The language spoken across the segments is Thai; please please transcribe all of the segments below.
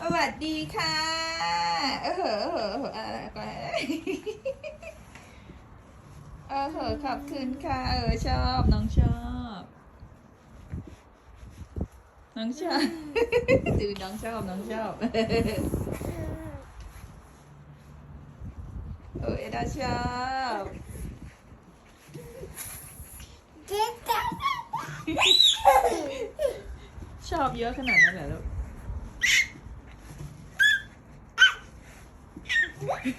สวัสดีค่ะ เออเหอะเออเหอะเออะไรก็ได้เออเหอขอบคุณค่ะ เออชอบน้องชอบ น้องชอบดูน้องชอบน้องชอบ เออเอดาชอบชอบเยอะขนาดนั้นเหรอลูก Oh,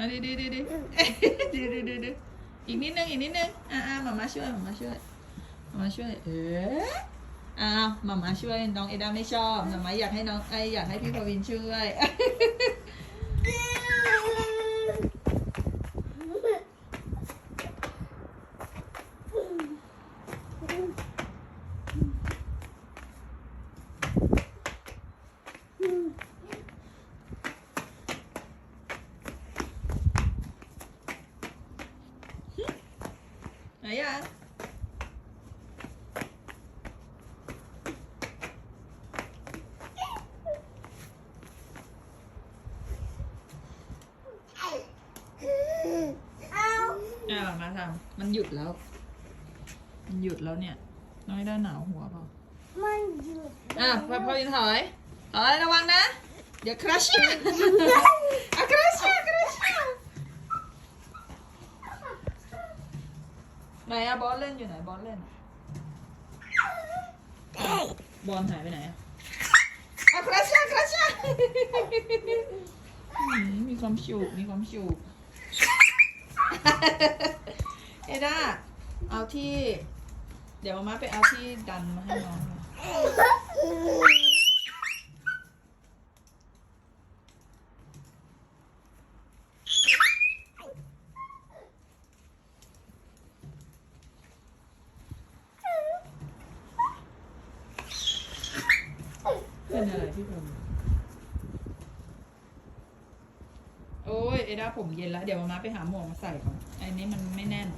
Ada ah, Ini neng, ini neng. Ah mama syuat mama syuat. มาช่วย เอออ้าวมามาช่วยน้องเอดาไม่ชอบมามาอยากให้น้องไออยากให้พี่พวินช่วย ไหนอะ มาทำมันหยุดแล้ว มันหยุดแล้วเนี่ย น้อยได้หนาวหัวเปล่ามันหยุดอะพอพอยินถอยถอยระวังนะ เดี๋ยวคราชอะคราชคราชไหนอะบอลเล่นอยู่ไหนบอลเล่นอะบอลหายไปไหนอะอะคราชคราชมีความสุขมีความสุขเอด้าเอาที่ เดี๋ยวมาม่าไปเอาที่ดันมาให้น้องหน่อยเป็นอะไรพี่ผมโอ้ยเอด้าผมเย็นแล้ว เดี๋ยวมาม่าไปหาหมวกมาใส่ก่อนไอันนี้มันไม่แน่น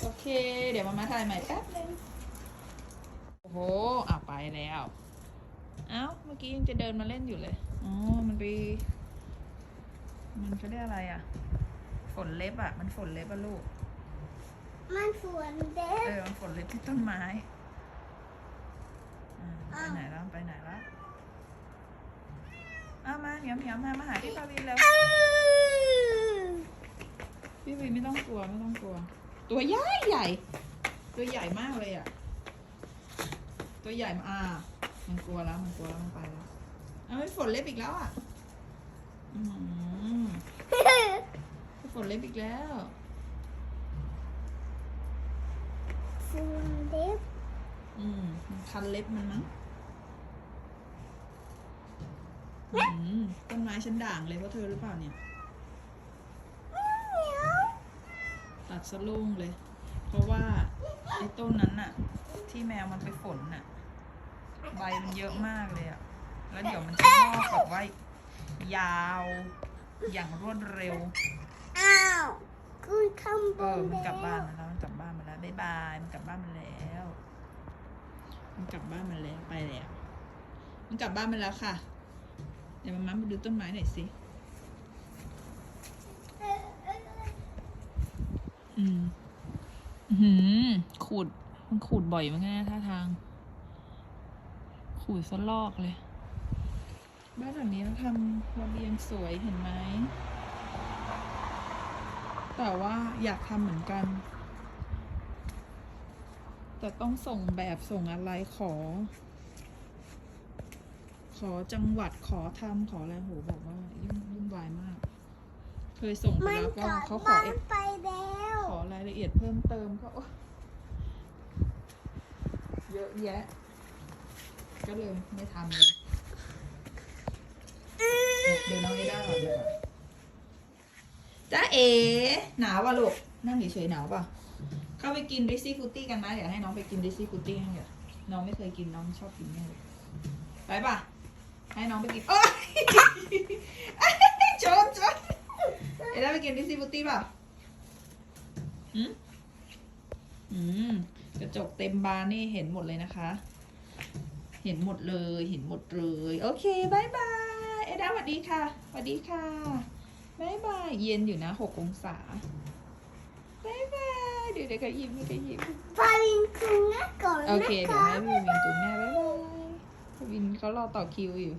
โอเค เดี๋ยวมามาถ่ายใหม่แป๊บนึงโอ้โหอะไปแล้ว เอ้า เมื่อกี้ยังจะเดินมาเล่นอยู่เลย อ๋อ มันไป มันเขาเรียกอะไรอะ ฝนเล็บอะ มันฝนเล็บอะลูก มันสวนเด็เอกอมันฝนเล็บที่ต้นไม้อ่าไปไหนแล้ว ไปไหนแล้ว เอามาเหมียวเหมียวมา มาหาพี่ปาวินแล้ว พี่วีไม่ต้องกลัวไม่ต้องกลัว ตัวใหญ่ใหญ่ ตัวใหญ่มากเลยอะ ตัวใหญ่มาอ่า มันกลัวแล้วมันกลัวแล้วมันไปแล้วเอาไปฝนเล็บอีกแล้วอะอืมไปฝนเล็บอีกแล้วสวนเด็กอืมมันคันเล็บมันมั้งอืมต้นไม้ฉันด่างเลยเพราะเธอหรือเปล่าเนี่ย ตัด สะลุ่งเลย เพราะว่าไอ้ต้นนั้นน่ะ ที่แมวมันไปฝนน่ะ ใบมันเยอะมากเลยอะแล้วเดี๋ยวมันจะงอกแบบว่ายาวอย่างรวดเร็ว อ้าวขึ้นข้างบเออนมันกลับบ้านมาแล้วมันกลับบ้านมาแล้วบ๊ายบายมันกลับบ้านมาแล้ว มันกลับบ้านมาแล้วไปแล้ว มันกลับบ้านมาแล้วค่ะ เดี๋ยวมามามาดูต้นไม้หน่อยสิ อืมหืมขูด มันขูดบ่อยมากนะท่าทาง ขูดซะลอกเลย บ้านหลังนี้เราทำระเบียงสวยเห็นไหม แต่ว่าอยากทำเหมือนกัน แต่ต้องส่งแบบส่งอะไรขอ ขอจังหวัดขอทำขออะไรโหบอกว่ายุ่งยุ่งวายมาก เคยส่งไปมันแล้วก็กลับเขาขอบ้าเอกไป แล้วขอรายละเอียดเพิ่มเติมก็โอ๊ยเยอะแยะ ก็เลยไม่ทำเลย เดี๋ยวน้องเอด้าก่อนเดี๋ยวก่อจ้าเอ๋หนาวว่ะลูก นั่งเฉยๆหนาวป่ะ เข้าไปกินดิซี่ฟูตี้กันนะเดี๋ยวให้น้องไปกินดิซี่ฟูตี้กันเดี๋ยวน้องไม่เคยกินน้องชอบกินแน่เลยไปป่ะ ให้น้องไปกิน โอ๊ยชนชนเอด้าไปกินดิซี่ฟูตี้ป่ะ อืมอืมกระจกเต็มบานนี่เห็นหมดเลยนะคะ เห็นหมดเลย เห็นหมดเลย โอเคบายบายเอด้าสวัสดีค่ะสวัสดีค่ะบายบายเย็นอยู่นะหกองศาบายบายเดี๋ยวเดี๋ยวก็ยิ้มเดี๋ยวก็ยิ้มพาลินคุณแม่ก่อนโอนะเคเดี๋ยวคะให้พี่วินจุนแม่บายบายพี่วินเขารอต่อคิวอยู่